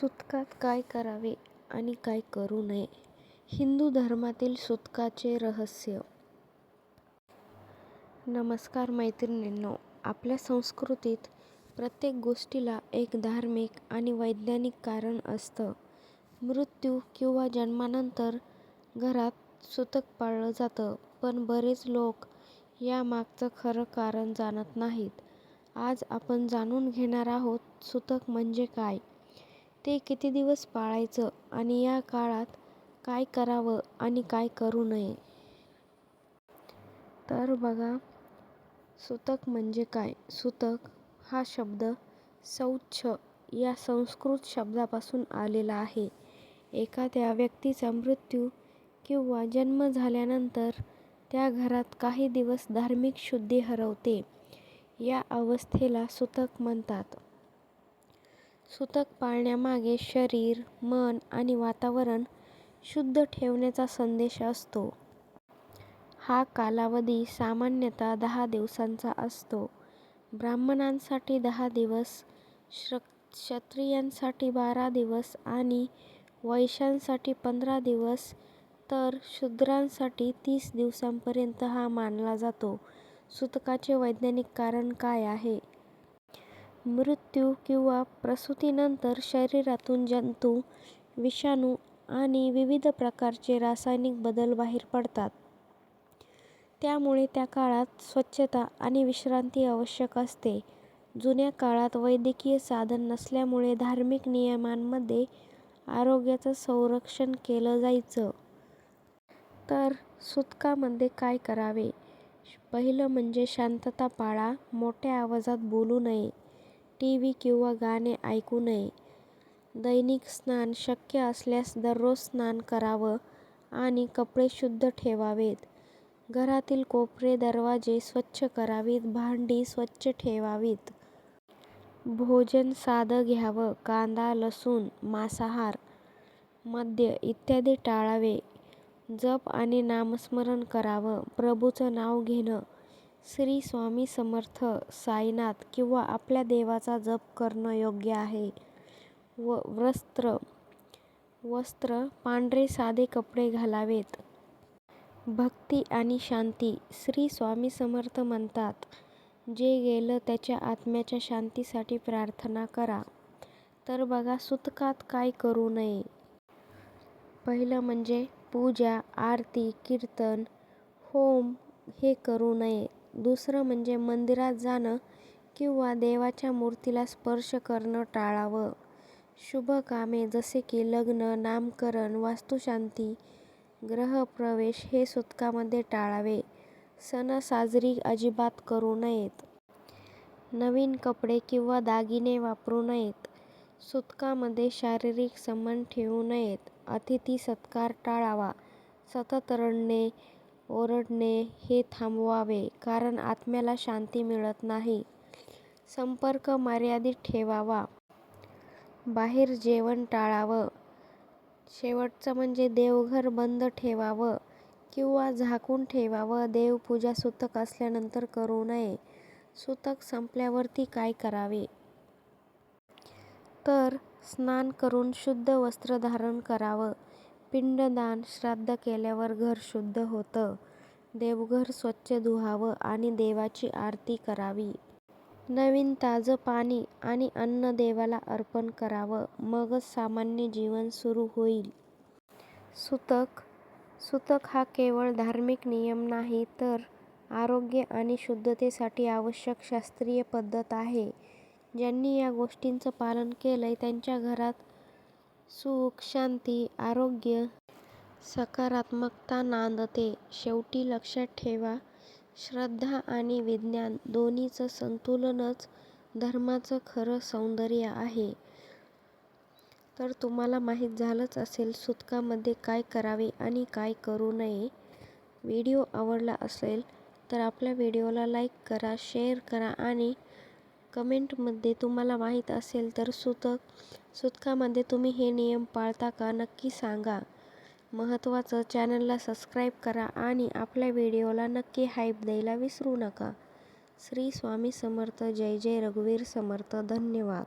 सुतकात काय करावे आणि काय करू नये? हिंदू धर्मातील सुतकाचे रहस्य. नमस्कार मैत्रिणींनो आपल्या संस्कृतीत प्रत्येक गोष्टीला एक धार्मिक आणि वैज्ञानिक कारण असतं. मृत्यू किंवा जन्मानंतर घरात सुतक पाळलं जातं पण बरेच लोक यामागचं खरं कारण जाणत नाहीत. आज आपण जाणून घेणार आहोत सुतक म्हणजे काय? ते किती दिवस पाळायचं आणि या काळात काय करावं आणि काय करू नये? तर बघा सुतक म्हणजे काय? सुतक हा शब्द सौच्छ या संस्कृत शब्दापासून आलेला आहे. एखाद्या व्यक्तीचा मृत्यू किंवा जन्म झाल्यानंतर त्या घरात काही दिवस धार्मिक शुद्धी हरवते. या अवस्थेला सुतक म्हणतात. सुतक पाळण्यामागे शरीर मन आणि वातावरण शुद्ध ठेवण्याचा संदेश असतो. हा कालावधी सामान्यतः दहा दिवसांचा असतो. ब्राह्मणांसाठी दहा दिवस क्षत्रियांसाठी बारा दिवस आणि वैश्यांसाठी पंधरा दिवस तर शूद्रांसाठी तीस दिवसांपर्यंत हा मानला जातो. सुतकाचे वैज्ञानिक कारण काय आहे? मृत्यू किंवा प्रसूतीनंतर शरीरातून जंतू विषाणू आणि विविध प्रकारचे रासायनिक बदल बाहेर पडतात. त्यामुळे त्या काळात स्वच्छता आणि विश्रांती आवश्यक असते. जुन्या काळात वैद्यकीय साधन नसल्यामुळे धार्मिक नियमांमध्ये आरोग्याचं संरक्षण केलं जायचं. तर सुतकामध्ये काय करावे? पहिलं म्हणजे शांतता पाळा मोठ्या आवाजात बोलू नये. टी व्ही किंवा गाणे ऐकू नये. दैनिक स्नान शक्य असल्यास दररोज स्नान करावं आणि कपडे शुद्ध ठेवावेत. घरातील कोपरे दरवाजे स्वच्छ करावीत भांडी स्वच्छ ठेवावीत. भोजन साधं घ्यावं कांदा लसूण मांसाहार मद्य इत्यादी टाळावे. जप आणि नामस्मरण करावं प्रभूचं नाव घेणं श्री स्वामी समर्थ साईनाथ किंवा आपल्या देवाचा जप करणं योग्य आहे. व वस्त्र वस्त्र पांढरे साधे कपडे घालावेत. भक्ती आणि शांती श्री स्वामी समर्थ म्हणतात जे गेलं त्याच्या आत्म्याच्या शांतीसाठी प्रार्थना करा. तर बघा सुतकात काय करू नये. पहिलं म्हणजे पूजा आरती कीर्तन होम हे करू नये. दुसरं म्हणजे मंदिरात जाणं किंवा देवाच्या मूर्तीला स्पर्श करणं टाळावं. शुभ कामे जसे की लग्न नामकरण वास्तुशांती गृहप्रवेश हे सुतकामध्ये टाळावे. सण साजरी अजिबात करू नयेत. नवीन कपडे किंवा दागिने वापरू नयेत. सुतकामध्ये शारीरिक संबंध ठेवू नयेत. अतिथी सत्कार टाळावा. सतत रडणे ओरडणे हे थांबवावे कारण आत्म्याला शांती मिळत नाही. संपर्क मर्यादित ठेवावा. बाहेर जेवण टाळावं. शेवटचं म्हणजे देवघर बंद ठेवावं किंवा झाकून ठेवावं. देवपूजा सुतक असल्यानंतर करू नये. सुतक संपल्यावरती काय करावे? तर स्नान करून शुद्ध वस्त्र धारण करावं. पिंडदान श्राद्ध केल्यावर घर शुद्ध होतं. देवघर स्वच्छ धुवावं आणि देवाची आरती करावी. नवीन ताजं पाणी आणि अन्न देवाला अर्पण करावं. मगच सामान्य जीवन सुरू होईल. सुतक. सुतक हा केवळ धार्मिक नियम नाही तर आरोग्य आणि शुद्धतेसाठी आवश्यक शास्त्रीय पद्धत आहे. ज्यांनी या गोष्टींचं पालन केलंय त्यांच्या घरात सुख शांती आरोग्य सकारात्मकता नांदते. शेवटी लक्षात ठेवा श्रद्धा आणि विज्ञान दोन्हीचं संतुलनच धर्माचं खरं सौंदर्य आहे. तर तुम्हाला माहीत झालंच असेल सुतकामध्ये काय करावे आणि काय करू नये. व्हिडिओ आवडला असेल तर आपल्या व्हिडिओला लाईक करा शेअर करा आणि कमेंटमध्ये तुम्हाला माहीत असेल तर सुतक सुतकामध्ये तुम्ही हे नियम पाळता का नक्की सांगा. महत्त्वाचं चॅनलला सबस्क्राईब करा आणि आपल्या व्हिडिओला नक्की हाईप द्यायला विसरू नका. श्री स्वामी समर्थ जय जय रघुवीर समर्थ धन्यवाद.